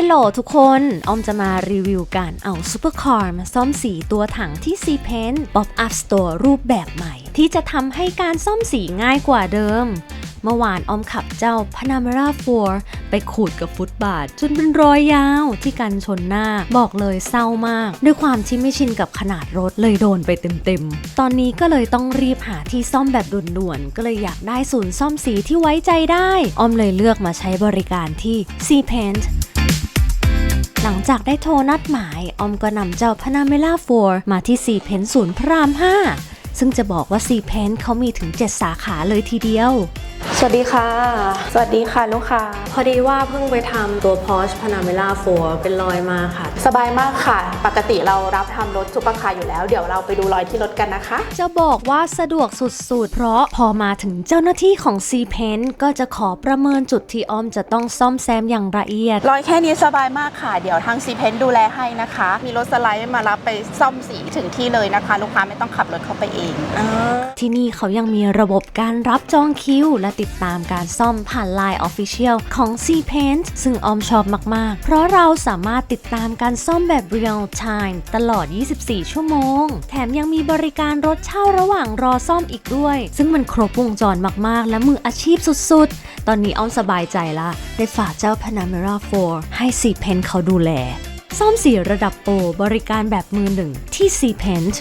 ฮลโหลทุกคน ออมจะมารีวิวการเอาซูเปอร์คาร์มาซ่อมสีตัวถังที่ C Paint Pop Up Store รูปแบบใหม่ ที่จะทำให้การซ่อมสีง่ายกว่าเดิม เมื่อวานออมขับเจ้า Panamera 4 ไปขูดกับฟุตบาท จนเป็นรอยยาวที่กันชนหน้าบอกเลยเศร้ามาก ด้วยความที่ไม่ชินกับขนาดรถเลยโดนไปเต็มๆ ตอนนี้ก็เลยต้องรีบหาที่ซ่อมแบบด่วนๆ ก็เลยอยากได้ศูนย์ซ่อมสีที่ไว้ใจได้ ออมเลยเลือกมาใช้บริการที่ C Paint ลังจากได้โทรนัดหมาย ออมก็นำเจ้าพนาเมล่าโฟร์มาที่ซีเพนศูนย์พระราม 5 ซึ่งจะบอกว่าซีเพนเขามีถึง 7 สาขาเลยทีเดียว สวัสดีค่ะ สวัสดีค่ะลูกค้า พอดีว่าเพิ่งไปทำตัว Porsche Panamera 4 เป็นรอยมาค่ะ สบายมากค่ะ ปกติเรารับทำรถซุปเปอร์คาร์อยู่แล้ว เดี๋ยวเราไปดูรอยที่รถกันนะคะ จะบอกว่าสะดวกสุดๆ เพราะพอมาถึงเจ้าหน้าที่ของ C Paint ก็จะขอประเมินจุดที่ออมจะต้องซ่อมแซมอย่างละเอียด รอยแค่นี้สบายมากค่ะ เดี๋ยวทางซีเพนดูแลให้นะคะ มีรถสไลด์มารับไปซ่อมสีถึงที่เลยนะคะ ลูกค้าไม่ต้องขับรถเข้าไปเอง ที่นี่เขายังมีระบบการรับจองคิวและติดตามการซ่อมผ่าน Line Official ของ C Paint ซึ่งออมชอบมาก ๆ เพราะเราสามารถติดตามการซ่อมแบบ Real Time ตลอด 24 ชั่วโมง แถมยังมีบริการรถเช่าระหว่างรอซ่อมอีกด้วย ซึ่งมันครบวงจรมาก ๆ และมืออาชีพสุด ๆ ตอนนี้ออมสบายใจละได้ฝากเจ้า Panamera 4 ให้ C Paint เขาดูแล ซ่อมสีระดับโปรบริการแบบมือหนึ่งที่ C Paint